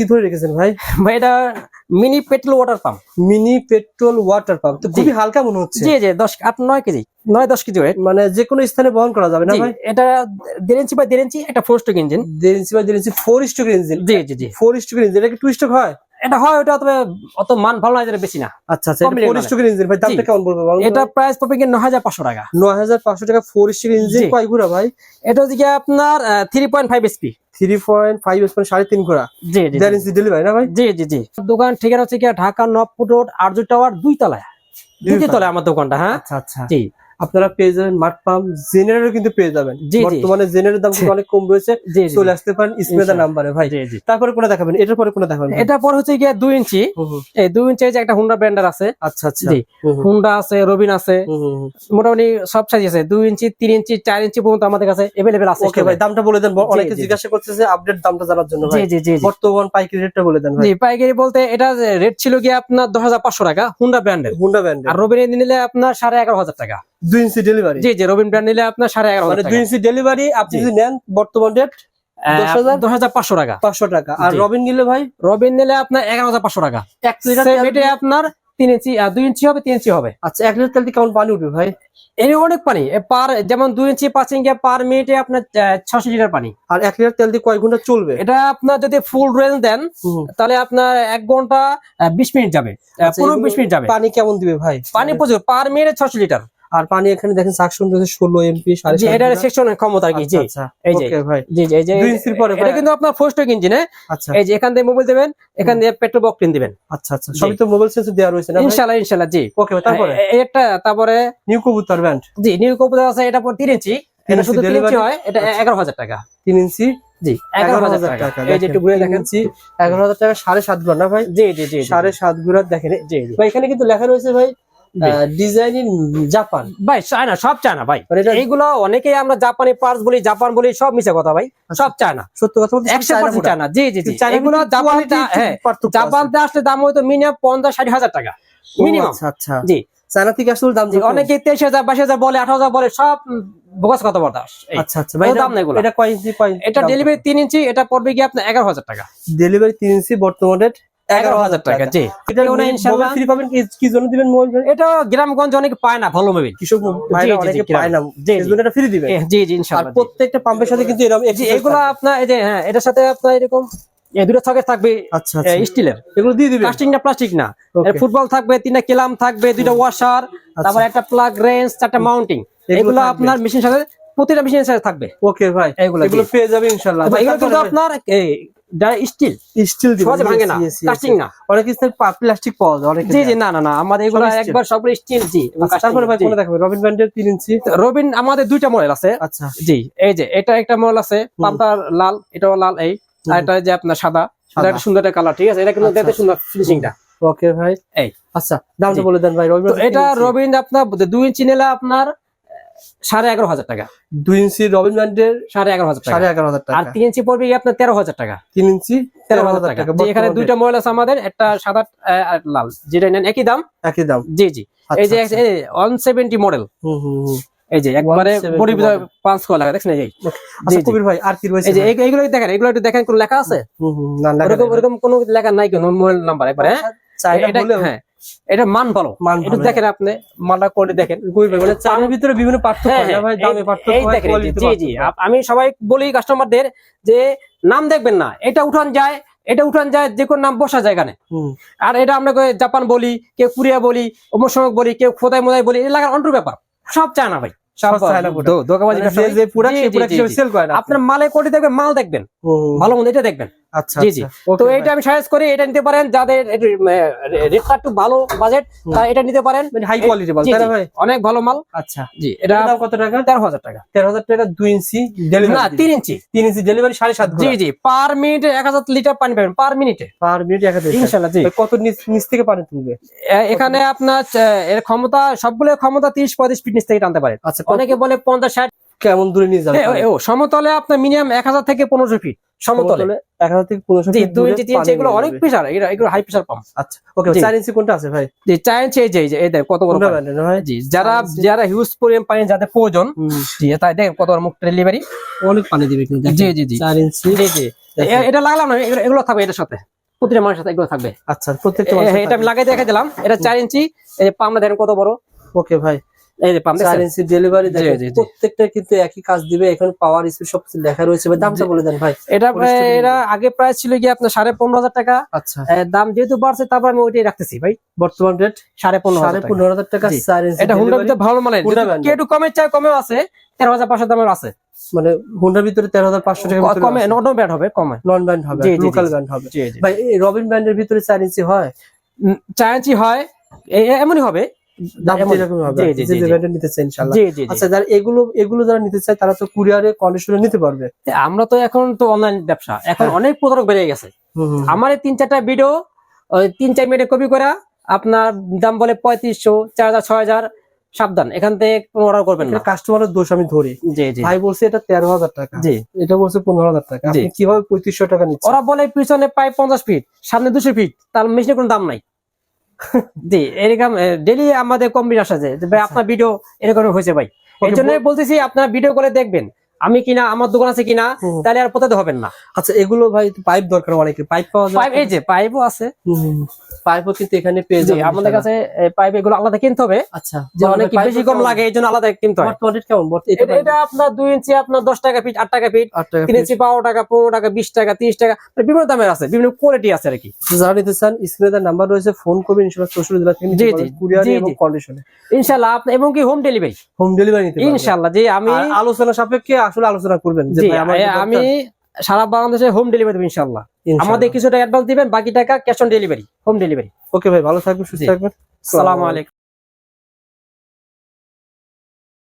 কি ধরে রেখেছেন ভাই? ভাই এটা mini petrol water pump mini petrol water pump তো খুবই হালকা মনে হচ্ছে। জি জি দশ আট নয় কেজি। নয় দশ কেজি ওয়েট মানে যে কোনো স্থানে বহন করা যাবে না ভাই? এটা দেড় ইঞ্চি বাই দেড় ইঞ্চি একটা ফোর স্ট্রোক ইঞ্জিন দেড় ইঞ্চি বা দেড় ইঞ্চি ফোর স্ট্রোক ইঞ্জিন জি জি জি। ফোর স্ট্রোক ইঞ্জিন এটা কি টু স্ট্রোক হয়? এটা হয় ওটা তবে অত মান ভালো না বেশি না। আচ্ছা আচ্ছা ফোর মিলিয়ন স্ট্রোক ইঞ্জিন ভাই দামটা কেমন বলব এটা প্রাইস কি নয় হাজার পাঁচশো টাকা। নয় হাজার পাঁচশো টাকা ফোর স্ট্রোক ইঞ্জিন। কয় ঘোড়া ভাই? এটা হচ্ছে আপনার থ্রি পয়েন্ট ফাইভ এসপি মানে সাড়ে তিন ঘোড়া। জি জি দেড় ইঞ্চি ডেলিভারি না ভাই? জি জি জি। দোকান ঠিকানা হচ্ছে গিয়ে ঢাকা নবপুর রোড আরজু টাওয়ার দুই তলায়। দুই তলায় আমার দোকানটা হ্যাঁ? আচ্ছা আচ্ছা। জি। আপনারা পেয়ে যাবেন মাঠ পাম্প জেনারেলও কিন্তু পেয়ে যাবেন। বর্তমানে জেনারেল দাম কিন্তু অনেক কম রয়েছে। চলে আসতে পারেন ইনশাআল্লাহ। নাম্বারে ভাই। তারপরে কোনটা দেখাবেন? এটার পরে কোনটা দেখাবেন এটা পর হচ্ছে গিয়ে দুই ইঞ্চি। এই দুই ইঞ্চি যে একটা হুন্ডা ব্র্যান্ডার আছে। আচ্ছা আচ্ছা। হুন্ডা আছে রবিন আছে। মোটামুটি সব সাইজ আছে। দুই ইঞ্চি তিন ইঞ্চি চার ইঞ্চি পর্যন্ত আমাদের কাছে এভেলেবেল আছে ওকে ভাই দামটা বলে দেন। অনেকে। জিজ্ঞাসা করতেছে আপডেট দামটা জানার জন্য ভাই। জি জি। বর্তমান পাইকারি রেটটা বলে দেন ভাই। জি পাইকারি বলতে এটা রেট ছিল গিয়ে আপনার দশ হাজার পাঁচশো টাকা হুন্ডা ব্র্যান্ডের হুন্ডা ব্র্যান্ড আর রবিন নিলে আপনার সাড়ে এগারো হাজার টাকা। দুই ইঞ্চি ডেলিভারি জি জি রবিন ব্র্যান্ড নিলে আপনার সাড়ে এগারো মানে দুই ইঞ্চি ডেলিভারি আপনি যদি নেন বর্তমান রেট দশ হাজার? পাঁচশো টাকা। পাঁচশো টাকা। আর রবিন নিলে ভাই? রবিন নিলে আপনার এগারো হাজার পাঁচশো টাকা। এক লিটার আপনার তিন ইঞ্চি আহ, দুই ইঞ্চি হবে তিন ইঞ্চি হবে। আচ্ছা এক লিটার তেল কেমন পানি উঠবে ভাই? এর অনেক পানি। পার যেমন দুই ইঞ্চি পাঁচ ইঞ্চি পার মিনিটে আপনার ছশো লিটার পানি। আর এক লিটার তেল দিয়ে কয় ঘণ্টা চলবে? এটা আপনার যদি ফুল রেঞ্জ দেন। তাহলে আপনার এক ঘণ্টা বিশ মিনিট যাবে। আচ্ছা, পনেরো বিশ মিনিট যাবে। পানি কেমন দিবে ভাই? পানি প্রচুর। পার মিনিটে ছশো লিটার আর পানি এখানে দেখেন সাকশন রয়েছে ষোলো এমপি জি এটার সেকশন ক্ষমতা আর কি জি। আচ্ছা এই যে। ভাই। জি জি যে ইঞ্চির পরে এটা কিন্তু আপনার ফোর স্ট্রোক ইঞ্জিন আচ্ছা। এই যে এখান দিয়ে মোবাইল দিবেন এখান দিয়ে পেট্রোল বক্টিন দিবেন। আচ্ছা আচ্ছা। সবই তো মোবাইল সেন্সর দেওয়া রয়েছে না ভাই? ইনশাল্লাহ ইনশাল্লাহ জি। ওকে তারপরে? এ- এ- একটা তারপরে নিউ কবুতর ব্যান্ড জি নিউ কম্পিউটার আছে এটা পর তিন ইঞ্চি। এটা শুধু তিন ইঞ্চি হয় এটা আচ্ছা। এগারো হাজার টাকা। তিন ইঞ্চি? জি এগারো হাজার টাকা। এই যে একটু ঘুরে এগারো হাজার টাকা সাড়ে সাত ঘণ্টা ভাই? জি জি জি জি। সাড়ে সাত ঘণ্টা দেখেন জি জি ভাই এখানে কিন্তু লেখা রয়েছে ভাই। ডিজাইন ইন জাপান ভাই চায়না সব চায়না ভাই। এইগুলো অনেকেই আমরা জাপানি পার্স বলি জাপান বলি সব মিশে কথা ভাই। সব চায়না সত্য কথা বলতে একশো পার্সেন্ট চায়না জি জি জি। এগুলো জাপানি হ্যাঁ। জাপানতে আসলে দাম হয়তো মিনিমাম পঞ্চাশ ষাট হাজার টাকা। মিনিমাম আচ্ছা আচ্ছা। জি। চায়না থেকে আসলে দাম অনেকে তেইশ হাজার বাইশ হাজার বলে আঠারো হাজার বলে সব বোগাস কথাবার্তা। এই। আচ্ছা আচ্ছা। ভাই দাম না এটা কয় ইঞ্চি এটা ডেলিভারি তিন ইঞ্চি এটা পড়বে গিয়ে আপনার এগারো হাজার টাকা। ডেলিভারি তিন ইঞ্চি বর্তমান এগারো হাজার টাকা জি। এটা কেউ ফ্রি পাবেন কি- কি জন্য দিবেন মোবাইল এটা গ্রামগঞ্জ অনেকে পায় না ভালো মোবাইল। কৃষক ভাইরা জি, জি, অনেকে পায় না। জি, এই জি। জন্য এটা ফ্রি দিবেন। জি জি আর প্রত্যেকটা পাম্পের সাথে কিন্তু এরকম এগুলো আপনার এই যে হ্যাঁ এটার সাথে আপনার এরকম দুটো ছকেট থাকবে আচ্ছা আচ্ছা। স্টিলের এগুলো দিয়ে দিবেন? প্লাস্টিক না প্লাস্টিক না। ফুটবল থাকবে তিনটা কেলাম থাকবে দুইটা ওয়াশার তারপর একটা প্লাগ রেঞ্জ চারটা মাউন্টিং এগুলো এগুলো আপনার মেশিন সাথে প্রতিটা মেশিনের সাথে থাকবে। ওকে ভাই। এগুলো এগুলো পেয়ে যাবে ইনশাআল্লাহ এগুলো কিন্তু আপনার স্টিল স্টিল সহজে ভাঙে না? কাস্টিং না? অনেক কিছু প্লাস্টিক পাওয়া যায় অনেক জি জি না না না আমাদের এগুলো একবার সব স্টিল জি আচ্ছা, তারপরে ভাই কোনটা দেখাবে রবিন ইঞ্চি রবিন আমাদের দুইটা মডেল আছে। আচ্ছা। জি এই যে এটা একটা মডেল আছে লাল এটাও লাল এই। আর এটা যে আপনার সাদা। এটা একটা সুন্দর একটা কালার ঠিক আছে? এটা কিন্তু আচ্ছা, দেখতে সুন্দর ফিনিশিংটা ওকে ভাই। এই। আচ্ছা দামটা বলে দেন ভাই রবিন এটা রবিন আপনার দুই ইঞ্চি নিলে আপনার সাড়ে এগারো হাজার টাকা। দুই ইঞ্চি রবিন ব্যান্ডের সাড়ে এগারো হাজার সাড়ে এগারো হাজার আর তিন ইঞ্চি পড়বে আপনার তেরো হাজার টাকা। তিন ইঞ্চি তেরো হাজার টাকা। এখানে দুইটা মডেল আছে আমাদের একটা সাদা লাল। যেটা নেন একই দাম? একই দাম। জি জি। এই যে আচ্ছা, ওয়ান সেভেন্টি মডেল এই যে একবারে 170 বডি। পাঁচ কল লাগা দেখছেন এই আচ্ছা কবির ভাই আর কি রয়েছে এই যে এইগুলো দেখেন এগুলো একটু দেখেন কোন লেখা আছে? না লেখা ওরকম ওরকম কোনো লেখা নাই কেন মোবাইল নাম্বার একবার হ্যাঁ। চাইনা এটা মান ভালো। একটু দেখেন আপনি করে দেখেন। চাইনার ভিতরে বিভিন্ন পার্থক্য হ্যাঁ, দামে পার্থক্য জি জি। আমি সবাই বলি কাস্টমারদের যে নাম দেখবেন না। এটা উঠান যায় এটা উঠান যায় যে কোনো নাম বসা যায় এখানে আর এটা আমরা জাপান বলি কেউ কোরিয়া বলি অমসমক বলি কেউ খোদাই মোদাই বলি এটা লাগার ব্যাপার। সব চায় না ভাই। আপনার মালে কোটি দেখবেন মাল দেখবেন। ভালো মন্দ এটা দেখবেন। আচ্ছা জি, জি। আচ্ছা। তো এটা আমি সাজেস্ট করি এটা নিতে পারেন। যাদের রেটটা একটু ভালো বাজেট তারা এটা নিতে পারেন। মানে হাই কোয়ালিটি বল তাই ভাই? অনেক ভালো মাল। আচ্ছা। জি এটা দাম কত টাকা? তেরো হাজার টাকা। তেরো হাজার টাকা দুই ইঞ্চি না ডেলিভারি ইঞ্চি। তিন ইঞ্চি ডেলিভারি সাড়ে সাত জি জি। পার মিনিটে এক হাজার লিটার পানি পাবেন পার মিনিটে পার মিনিট জি। কত নিচ নিচ থেকে পানি তুলবে? এখানে আপনার এর ক্ষমতা সবগুলো ক্ষমতা তিরিশ পঁয়ত্রিশ ফিটনেস থেকে টানতে পারে। আচ্ছা অনেকে বলে পঞ্চাশ ষাট। কেমন দূরে নিয়ে যাবে? ও সমতলে আপনার মিনিমাম এক হাজার থেকে পনেরোশো ফিট সমতলে। এক হাজার থেকে পনেরোশো ফিট দুই ইঞ্চি তিন ইঞ্চি এগুলো অনেক। প্রেশার এগুলো হাই প্রেশার পাম্প আচ্ছা ওকে। চার ইঞ্চি কোনটা আছে ভাই? জি চার ইঞ্চি এই যে এই দেখেন কত বড় জি যারা যারা হিউজ পরিমাণ পানি যাদের প্রয়োজন জি তাই দেখেন কত বড় মুখ ডেলিভারি অনেক পানি দিবে কিন্তু জি জি জি। চার ইঞ্চি। জি জি। এটা লাগলাম না এগুলো- থাকবে এটার সাথে। প্রতিটা মানুষের সাথে এগুলো থাকবে। আচ্ছা প্রত্যেকটা এটা আমি লাগাই দেখে দিলাম এটা চার ইঞ্চি এই পাম্পটা দেখেন কত বড়। ওকে ভাই এই যে পাম্প চার ইঞ্চি ডেলিভারি দেখেন জি, জি। প্রত্যেকটা কিন্তু একই কাজ দিবে এখানে পাওয়ার স্পিড সবকিছু লেখা রয়েছে ভাই দামটা বলে দেন ভাই। এটা এটা আগে ছিল কি আপনার সাড়ে পনেরো হাজার টাকা। আচ্ছা। দাম যেহেতু বাড়ছে তারপর আমি ওইটাই রাখতেছি ভাই। বর্তমান রেট টাকা। ইঞ্চি এটা হুন্ডার ভিতরে ভালো মানে একটু কমে চাই কমেও আছে। দামের আছে। মানে হুন্ডার ভিতরে তেরো হাজার পাঁচশো টাকা কমে নট হবে কমে। নন ব্যান্ড হবে। লোকাল ব্যান্ড ভাই রবিন ব্যান্ডের ভিতরে চার ইঞ্চি হয়? চার ইঞ্চি হয়। এমনই হবে। দাম এমন- এরকম হবে জি, জি, যে জি, জি। নিতে চাই ইনশাআল্লাহ। জি জি জি। আচ্ছা যারা এগুলো এগুলো যারা নিতে চায় তারা তো কুরিয়ারে কন্ডিশনে নিতে পারবে। আমরা তো এখন তো অনলাইন ব্যবসা। এখন। অনেক প্রতারক বেড়ে গেছে। আমার তিন চারটা ভিডিও তিন চার মিনিটে কপি করা আপনার দাম বলে পঁয়ত্রিশশো চার হাজার ছয় হাজার সাবধান। এখান থেকে অর্ডার করবেন না। কাস্টমারের দোষ আমি ধরি। ভাই বলছে এটা তেরো হাজার টাকা। এটা বলছে পনেরো হাজার টাকা। কীভাবে পঁয়ত্রিশশো টাকা ওরা বলে পিছনে পাই পঞ্চাশ ফিট সামনে দুশো ফিট তার মেশিনের কোনো দাম নাই। জি এরকম ডেলি আমাদের কম্বিন আসা যায় ভাই আপনার ভিডিও এরকম হয়েছে ভাই। এই জন্যই জন্য বলতেছি আপনার ভিডিও করে দেখবেন। আমি কিনা আমার দোকান আছে কিনা তাহলে আর পোতাতে হবেন না। আচ্ছা এগুলো ভাই পাইপ দরকার অনেকে। পাইপ পাওয়া যায় পাইপ এই যে পাইপও আছে। পাইপও কিন্তু এখানে পেয়ে জি যাবেন আমাদের কাছে পাইপ এগুলো আলাদা কিনতে হবে। আচ্ছা যে অনেক বেশি কম লাগে এই জন্য আলাদা কিনতে হয়। বর্তমান কেমন? এটা আপনার দুই ইঞ্চি আপনার দশ টাকা ফিট আট টাকা ফিট। আট টাকা তিন ইঞ্চি বারো টাকা পনেরো টাকা বিশ টাকা তিরিশ টাকা মানে বিভিন্ন দামের আছে বিভিন্ন কোয়ালিটি আছে আর কি। piece। যারা নিতে চান স্ক্রিনে তার নাম্বার রয়েছে ফোন করবেন ইনশাআল্লাহ চৌষট্টি জেলা থেকে জি, জি, কুরিয়ারে এবং কন্ডিশনে ইনশাল্লাহ আপনি এবং কি হোম ডেলিভারি হোম ডেলিভারি নিতে পারবেন। ইনশাল্লাহ যে আমি আলোচনা সাপেক্ষে আসলে আলোচনা করবেন আমি সারা বাংলাদেশে হোম ডেলিভারি দেবো ইনশাল্লাহ আমাদের কিছু টাকা অ্যাডভান্স দিবেন বাকি টাকা cash on delivery home delivery okay ভাই ভালো থাকবেন সুস্থ। থাকবেন। সালাম আলাইকুম।